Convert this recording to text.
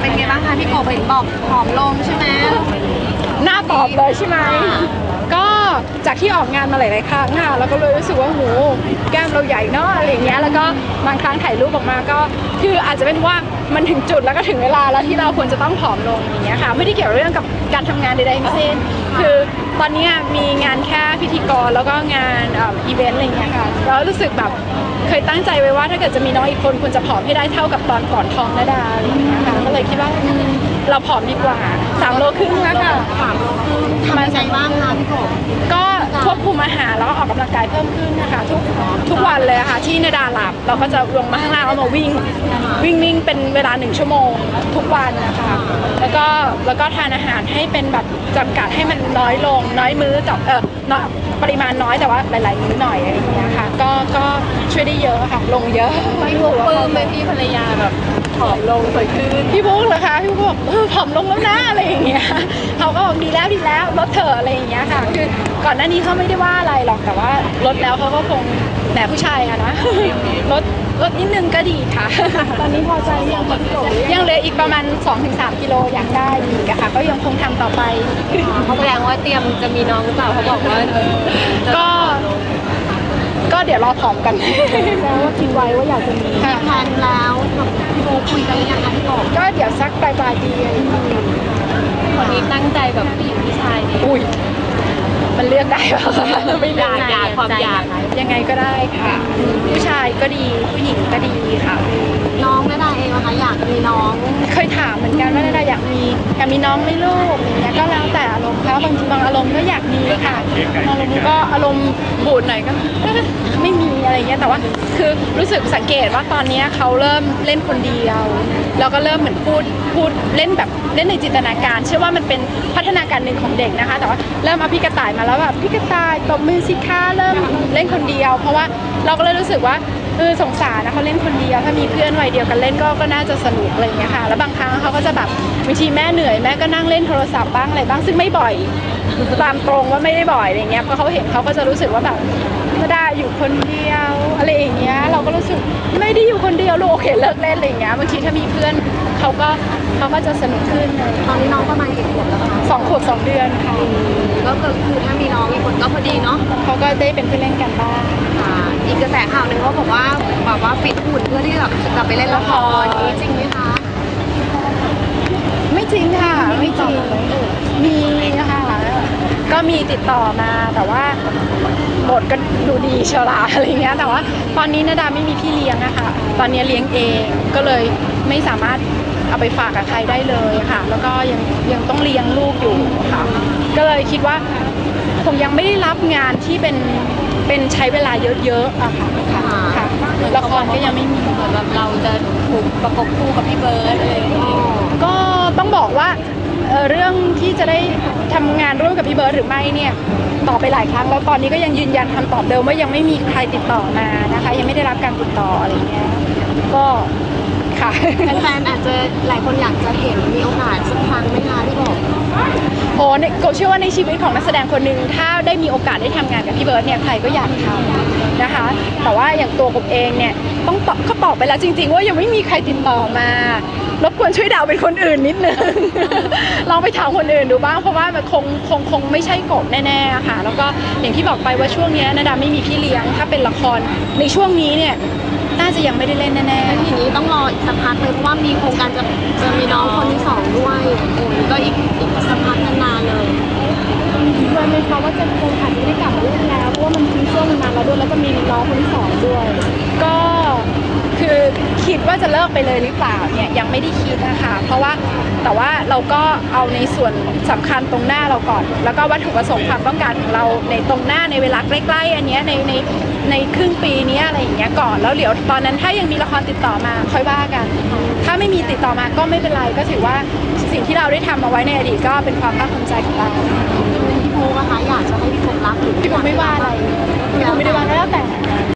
เป็นไงบ้างคะพี่กบเห็นบอกผอมลงใช่ไหม หน้าตอบเลยใช่ไหมก็ จากที่ออกงานมาหลายๆครั้งค่ะแล้วก็เลยรู้สึกว่าโหแก้มเราใหญ่เนาะอะไรอย่างเงี้ยแล้วก็บางครั้งถ่ายรูปออกมาก็ คืออาจจะเป็นว่ามันถึงจุดแล้วก็ถึงเวลาแล้วที่เราควรจะต้องผอมลงอย่างเงี้ยค่ะไม่ได้เกี่ยวเรื่องกับการทำงานใดๆทั้งสิ้นคือตอนนี้มีงานแค่พิธีกรแล้วก็งานอ,อีเวนต์อะไรอย่างเงี้ยค่ะแล้วรู้สึกแบบเคยตั้งใจไว้ว่าถ้าเกิดจะมีน้องอีกคนควรจะผอมให้ได้เท่ากับตอนก่อนท้องนาดาอะไรเงี้ยค่ะก็เลยคิดว่า เราผอมดีกว่าสามโลครึ่งแล้วค่ะถามเราคือทำยังไงบ้างคะพี่กบก็ ควบคุมอาหารแล้วก็ออกกำลังกายเพิ่มขึ้นนะคะทุกทุกวันเลยอะค่ะที่นาดาหลับเราก็จะลงมาข้างล่างแล้วมาวิ่ง วิ่งวิ่งเป็นเวลาหนึ่งชั่วโมงทุกวันนะคะแล้วก็แล้วก็ทานอาหารให้เป็นแบบจำกัดให้มันน้อยลง น้อยมื้อต่อเออน้อยปริมาณน้อยแต่ว่าหลาย ๆ มื้อหน่อยอะไรอย่างเงี้ยค่ะก็ก็ช่วยได้เยอะค่ะลงเยอะพี่กบปลื้มไหมพี่ภรรยาแบบผอมลงสวยขึ้นพี่บุ๊กเหรอคะพี่บุ๊กบอกเออผอมลงแล้วนะอะไรอย่างเงี้ยเขาก็บอกดีแล้วดีแล้วลดเถอะอะไรอย่างเงี้ยค่ะ คือก่อนหน้านี้เขาไม่ได้ว่าอะไรหรอกแต่ว่าลดแล้วเขาก็คงแหมผู้ชายอะนะลดลดนิดนึงก็ดีค่ะ ตอนนี้พอใจยังคะพี่กบหรือยังยังเหลืออีกประมาณ 2-3 กิโลอยากได้อีกอะค่ะ ก็ยังคงทำต่อไป เขาแสดงว่าเตรียมจะมีน้องหรือเปล่าเขาบอกว่าก็ ก็เดี๋ยวรอผอมกัน แล้วว่าคิดไว้ว่าอยากจะมีค่ะ แพลนแล้วกับพี่โบคุยกันหรือยังคะพี่กบก็เดี๋ยวสักปลายปลายๆปีอะไรอย่างเงี้ยคนนี้ตั้งใจแบบผู้หญิงผู้ชายเนี่ยอุ้ย มันเลือกได้ปะคะไม่อได้ยากอยากความอยากยังไงก็ได้ค่ะ ผู้ชายก็ดีผู้หญิงก็ดีค่ะ น้องแม่ดาเองนะคะอยากมีน้อง เคยถามเหมือนกันว่านาดาอยากมีอยากมีน้องไหม่ลูกอย่างเงี้ยก็แล้วแต่อารมณ์เขาบางทีบางอารมณ์ก็อยากมีค่ะบางอารมณ์ก็อารมณ์บูดหน่อยก็เอะไรเงี้ยแต่ว่าคือรู้สึกสังเกตว่าตอนนี้เขาเริ่มเล่นคนเดียวแล้วก็เริ่มเหมือนพูดพูดเล่นแบบเล่นในจินตนาการ เชื่อว่ามันเป็นพัฒนาการหนึ่งของเด็กนะคะ แต่ว่าเริ่มเอาพี่กระต่ายมาแล้วแบบพี่กระต่ายตบมือสิคะเริ่มเล่นคนเดียว เพราะว่าเราก็เลยรู้สึกว่าเออสงสารนะเขาเล่นคนเดียว ถ้ามีเพื่อนวัยเดียวกันเล่นก็ก็น่าจะสนุกอะไรอย่างเงี้ยค่ะ แล้วบางครั้งเขาก็จะแบบบางทีแม่เหนื่อยแม่ก็นั่งเล่นโทรศัพท์บ้างอะไรบ้างซึ่งไม่บ่อยตามตรงว่าไม่ได้บ่อยอะไรเงี้ยเพราะเขาเห็นเขาก็จะรู้สึกว่าแบบ ไม่ได้อยู่คนเดียวอะไรอย่างเงี้ยเราก็รู้สึกไม่ได้อยู่คนเดียวลูกโอเคเลิกเล่นอะไรอย่างเงี้ยบางทีถ้ามีเพื่อนเขาก็เขาก็จะสนุกขึ้นเลยตอนนี้น้องประมาณกี่ขวบแล้วคะสองขวบสองเดือนค่ะก็คือถ้ามีน้องอีกคนก็พอดีเนาะเขาก็ได้เป็นเพื่อนเล่นกันบ้างค่ะอีกกระแสข่าวหนึ่งเขาบอกว่าแบบว่าฟิตหุ่นเพื่อที่แบบจะกลับไปเล่นละครนี้จริงไหมคะไม่จริงค่ะไม่จริงมีนะคะก็ มีติดต่อมาแต่ว่าบทก็ดูดีเชียวละอะไรเงี้ยแต่ว่าตอนนี้นาดาไม่มีพี่เลี้ยงอะค่ะ ตอนนี้เลี้ยงเองก็เลยไม่สามารถเอาไปฝากกับใครได้เลยค่ะ แล้วก็ยังยังต้องเลี้ยงลูกอยู่ค่ะ ก็เลยคิดว่าคงยังไม่ได้รับงานที่เป็นเป็นใช้เวลาเยอะๆอะค่ะค่ะค่ะละครก็ยังไม่มีเหมือนแบบเราจะถูกประกบคู่กับพี่เบิร์ดอะไรอย่างเงี้ยก็ต้องบอกว่า เอ่อเรื่องที่จะได้ทำงานร่วมกับพี่เบิร์ดหรือไม่เนี่ยตอบไปหลายครั้งแล้วตอนนี้ก็ยังยืนยันคำตอบเดิมว่ายังไม่มีใครติดต่อมานะคะ ยังไม่ได้รับการติดต่ออะไรเงี้ยก็ค่ะแฟนๆอาจจะหลายคนอยากจะเห็นมีโอกาสสักครั้งไหมคะพี่บอกโอ้ในโกเชื่อว่าในชีวิตของนักแสดงคนหนึ่งถ้าได้มีโอกาสได้ทำงานกับพี่เบิร์ดเนี่ยใครก็อยากทำนะคะ แต่ว่าอย่างตัวผมเองเนี่ยต้องตอบก็ตอบไปแล้วจริง ๆ ว่ายังไม่มีใครติดต่อมา รบกวนช่วยเดาเป็นคนอื่นนิดนึง ลองไปถามคนอื่นดูบ้างเพราะว่ามันคงคงคงไม่ใช่กบแน่ๆอะค่ะ แล้วก็อย่างที่บอกไปว่าช่วงเนี้ยนาดาไม่มีพี่เลี้ยง ถ้าเป็นละครในช่วงนี้เนี่ยน่าจะยังไม่ได้เล่นแน่ๆทีนี้ต้องรออีกสักพักเลยเพราะว่ามีโครงการจะจะมีน้องคนที่สองด้วย โอ้ยก็อีกอีกสักพักนานๆเลยคิดไว้ไหมคะว่าจะคงอาจจะไม่ได้กลับมาเล่นแล้วเพราะว่ามันทิ้งช่วงมานานแล้วด้วยแล้วก็มีน้องคนที่สองด้วย ก็ คือคิดว่าจะเลิกไปเลยหรือเปล่าเนี่ยยังไม่ได้คิดนะคะเพราะว่าแต่ว่าเราก็เอาในส่วนสำคัญตรงหน้าเราก่อน แล้วก็วัตถุประสงค์ความต้องการของเราในตรงหน้าในเวลาใกล้ๆอันเนี้ยในในในครึ่งปีเนี้ยอะไรอย่างเงี้ยก่อนแล้วเดี๋ยวตอนนั้นถ้ายังมีละครติดต่อมาค่อยว่ากัน ถ้าไม่มีติดต่อมาก็ไม่เป็นไรก็ถือว่าสิ่งที่เราได้ทำเอาไว้ในอดีตก็เป็นความภาคภูมิใจของเราพี่ภูนะคะอยากจะให้พี่ภูรับหรือพี่ผมไม่ว่าอะไรพี่ผมไม่ได้ว่าแล้วแต่